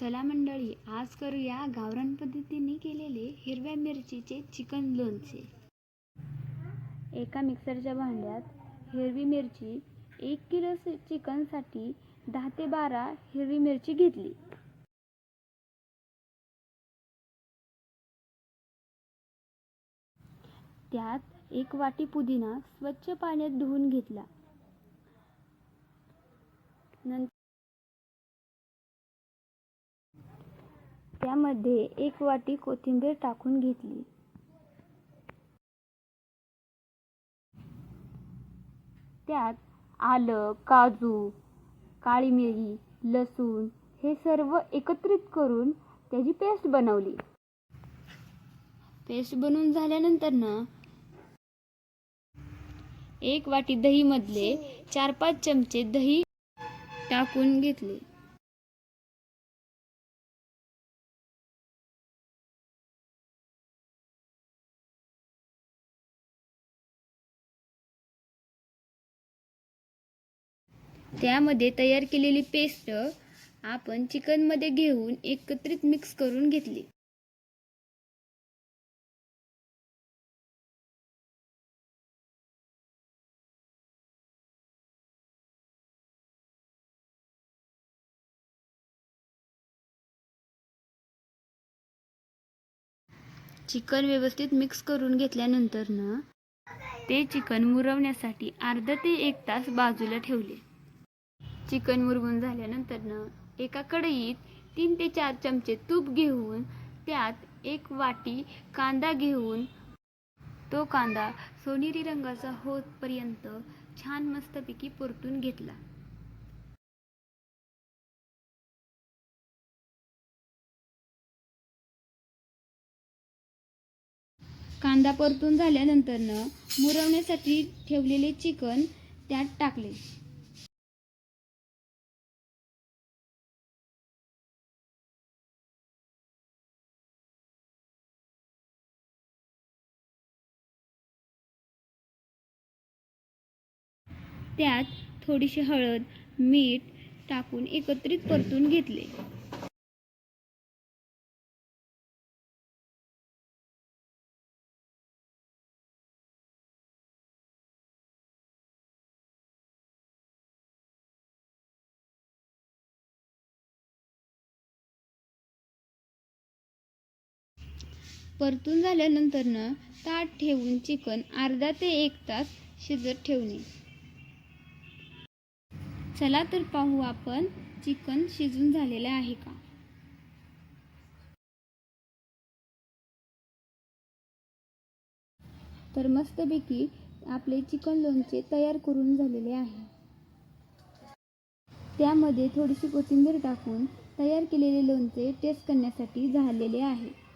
चला मंडळी आज करूया गावरान पद्धतीने केलेले हिरव्या मिरचीचे चिकन लोणचे. एका मिक्सरच्या भांड्यात हिरवी मिरची एक किलो चिकनसाठी दहा ते बारा हिरवी मिरची घेतली. त्यात एक वाटी पुदिना स्वच्छ पाण्यात धुवून घेतला. नंतर त्यामध्ये एक वाटी कोथिंबीर टाकून घेतली. त्यात आलं काजू काळी मिरी लसूण हे सर्व एकत्रित करून त्याची पेस्ट बनवली. पेस्ट बनवून झाल्यानंतर ना एक वाटी दहीमधले चार पाच चमचे दही टाकून घेतले. त्यामध्ये तयार केलेली पेस्ट आपण चिकनमध्ये घेऊन एकत्रित मिक्स करून घेतली. चिकन व्यवस्थित मिक्स करून घेतल्यानंतर ना ते चिकन मुरवण्यासाठी अर्धा ते एक तास बाजूला ठेवले. चिकन मुरगून झाल्यानंतर ना एका कढईत तीन ते चार चमचे तूप घेऊन त्यात एक वाटी कांदा घेऊन तो कांदा सोनेरी रंगाचा होतपर्यंत छान मस्तपैकी परतून घेतला. कांदा परतून झाल्यानंतर मुरवण्यासाठी ठेवलेले चिकन त्यात टाकले. त्यात थोडीशी हळद मीठ टाकून एकत्रित परतून घेतले. परतून झाल्यानंतर न ताट ठेवून चिकन अर्धा ते एक तास शिजत ठेवणे. चला तर पाहू आपण चिकन शिजून झालेलं आहे का? तर मस्तपैकी आपले चिकन लोणचे तयार करून झालेले आहे. त्यामध्ये थोडीशी कोथिंबीर टाकून तयार केलेले लोणचे टेस्ट करण्यासाठी झालेले आहे.